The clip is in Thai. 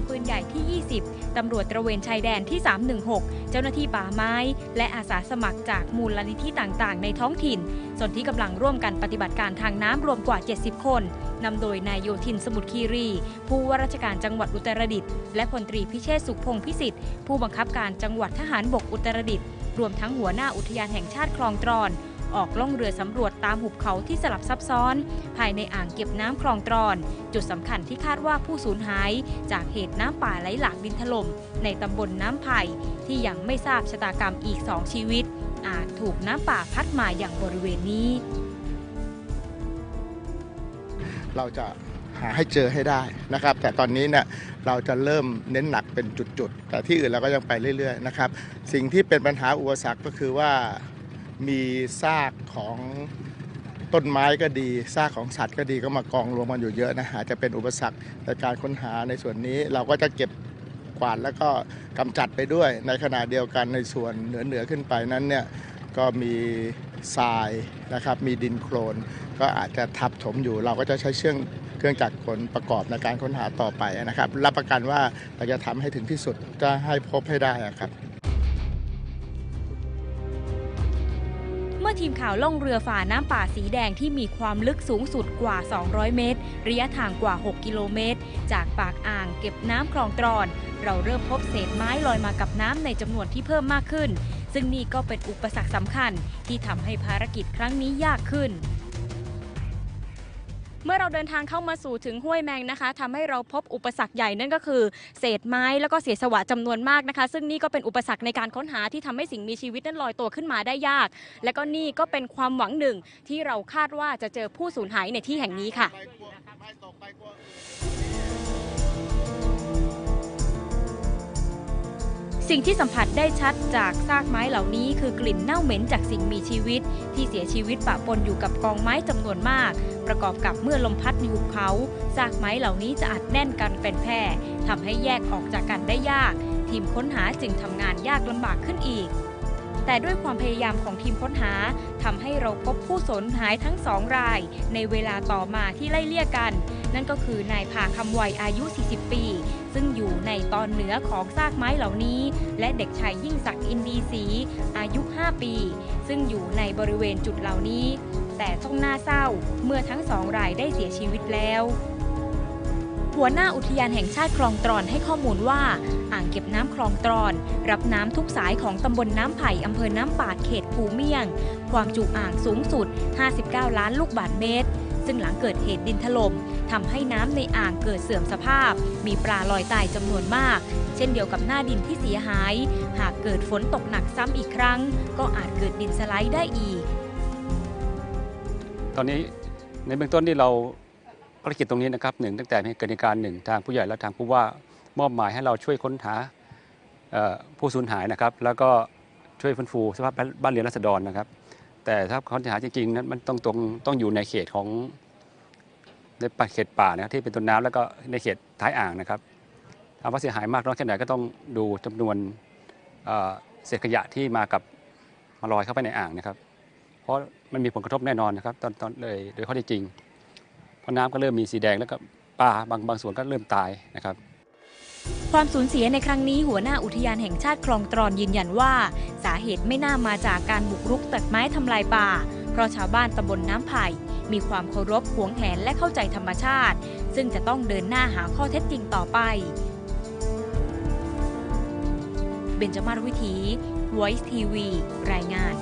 ารปืนใหญ่ที่ 20 ตำรวจตระเวนชายแดนที่ 316 เจ้าหน้าที่ป่าไม้ และอาสาสมัครจากมูลนิธิต่างๆ ในท้องถิ่น ส่วนที่กำลังร่วมกันปฏิบัติการทางน้ำรวมกว่า 70 คนนำโดยนายโยธินสมุทรคีรี ผู้ว่าราชการจังหวัดอุตรดิตถ์และพลตรีพิเชษสุขพงศ์พิสิทธิ์ ผู้บังคับการจังหวัดทหารบกอุตรดิตถ์รวมทั้งหัวหน้าอุทยานแห่งชาติคลองตรอน ออกล่องเรือสำรวจตามหุบเขาที่สลับซับซ้อน ภายในอ่างเก็บน้ำคลองตรอน จุดสำคัญที่คาดว่าผู้สูญหาย จากเหตุน้ำป่าไหลหลากดินถล่มในตำบลน้ำไผ่ที่ยังไม่ทราบชะตากรรมอีกสองชีวิต อาจถูกน้ำป่าพัดมาอย่างบริเวณนี้ เราจะหาให้เจอให้ได้นะครับ แต่ตอนนี้เนี่ยเราจะเริ่มเน้นหนักเป็นจุดๆ แต่ที่อื่นเราก็ยังไปเรื่อยๆนะครับ สิ่งที่เป็นปัญหาอุปสรรคก็คือว่า มีซากของต้นไม้ก็ดีซากของสัตว์ก็ดีก็มากองรวมกันอยู่เยอะนะอาจจะเป็นอุปสรรคในการค้นหาในส่วนนี้เราก็จะเก็บกวาดแล้วก็กำจัดไปด้วย ในขณะเดียวกันในส่วนเหนือๆขึ้นไปนั้นเนี่ยก็มีทรายนะครับมีดินโคลน ก็อาจจะทับถมอยู่ เราก็จะใช้เชื่องเครื่องจักรกลประกอบในการค้นหาต่อไปนะครับ รับประกันว่าเราจะทำให้ถึงที่สุดจะให้พบให้ได้ครับ เมื่อทีมข่าวล่องเรือฝ่าน้ำป่าสีแดงที่มีความลึกสูงสุดกว่า 200 เมตร ระยะทางกว่า 6 กิโลเมตร จากปากอ่างเก็บน้ำคลองตรอน เราเริ่มพบเศษไม้ลอยมากับน้ำในจำนวนที่เพิ่มมากขึ้น ซึ่งนี่ก็เป็นอุปสรรคสำคัญที่ทำให้ภารกิจครั้งนี้ยากขึ้น เมื่อเราเดินทางเข้ามาสู่ถึงห้วยแมงนะคะทำให้เราพบอุปสรรคใหญ่นั่นก็คือ เศษไม้แล้วก็เศษสวะจำนวนมากนะคะ ซึ่งนี่ก็เป็นอุปสรรคในการค้นหาที่ทำให้สิ่งมีชีวิตนั้นลอยตัวขึ้นมาได้ยาก และก็นี่ก็เป็นความหวังหนึ่งที่เราคาดว่าจะเจอผู้สูญหายในที่แห่งนี้ค่ะ สิ่งที่สัมผัสได้ชัดจากซากไม้เหล่านี้คือกลิ่นเน่าเหม็นจากสิ่งมีชีวิต ที่เสียชีวิตปะปนอยู่กับกองไม้จำนวนมาก ประกอบกับเมื่อลมพัดในหุบเขาซากไม้เหล่านี้จะอัดแน่นกันเป็นแพร่ทำให้แยกออกจากกันได้ยาก ทีมค้นหาจึงทำงานยากลำบากขึ้นอีก แต่ด้วยความพยายามของทีมค้นหาทำให้เราพบผู้สูญหายทั้งสองราย ในเวลาต่อมาที่ไล่เลี่ยกัน นั่นก็คือนายพาคำไวอายุ 40 ปี ซึ่งอยู่ในตอนเหนือของซากไม้เหล่านี้ และเด็กชายยิ่งศักดิ์อินดีศรีอายุ 5 ปี ซึ่งอยู่ในบริเวณจุดเหล่านี้ แต่ต้องน่าเศร้าเมื่อทั้งสองรายได้เสียชีวิตแล้วหัวหน้าอุทยานแห่งชาติคลองตรอนให้ข้อมูลว่า อ่างเก็บน้ำคลองตรอน รับน้ำทุกสายของตำบลน้ำไผ่อำเภอน้ำปาดเขตภูเมี่ยง ความจุอ่างสูงสุด 59 ล้านลูกบาศก์เมตร ซึ่งหลังเกิดเหตุดินถล่มทำให้น้ำในอ่างเกิดเสื่อมสภาพ มีปลาลอยตายจำนวนมาก เช่นเดียวกับหน้าดินที่เสียหาย หากเกิดฝนตกหนักซ้ำอีกครั้ง ก็อาจเกิดดินสไลด์ได้อีก ตอนนี้ในเบื้องต้นที่เราภารกิจตรงนี้นะครับหนึ่งตั้งแต่มีเกิดเหตุการณ์หนึ่งทางผู้ใหญ่และทางผู้ว่ามอบหมายให้เราช่วยค้นหาผู้สูญหายนะครับ แล้วก็ช่วยฟื้นฟูสภาพบ้านเรือนรัษฎรนะครับ แต่ถ้าค้นหาจริงๆนั้นมันต้องตรงต้องอยู่ในเขตของในป่าเขตป่านะครับที่เป็นต้นน้ำแล้วก็ในเขตท้ายอ่างนะครับถามว่าเสียหายมากน้อยแค่ไหนก็ต้องดูจำนวนเศษขยะที่มากับมาลอยเข้าไปในอ่างนะครับ เพราะมันมีผลกระทบแน่นอนนะครับ ตอนตอนเลยโดยข้อเท็จจริงเพราะน้ำก็เริ่มมีสีแดงแล้วก็ปลาบางบางส่วนก็เริ่มตายนะครับ ความสูญเสียในครั้งนี้หัวหน้าอุทยานแห่งชาติคลองตรอนยืนยันว่า สาเหตุไม่น่ามาจากการบุกรุกตัดไม้ทำลายป่า เพราะชาวบ้านตำบลน้ำไผ่ มีความเคารพหวงแหนและเข้าใจธรรมชาติ ซึ่งจะต้องเดินหน้าหาข้อเท็จจริงต่อไป เบญจมาศวิถี Voice TV รายงาน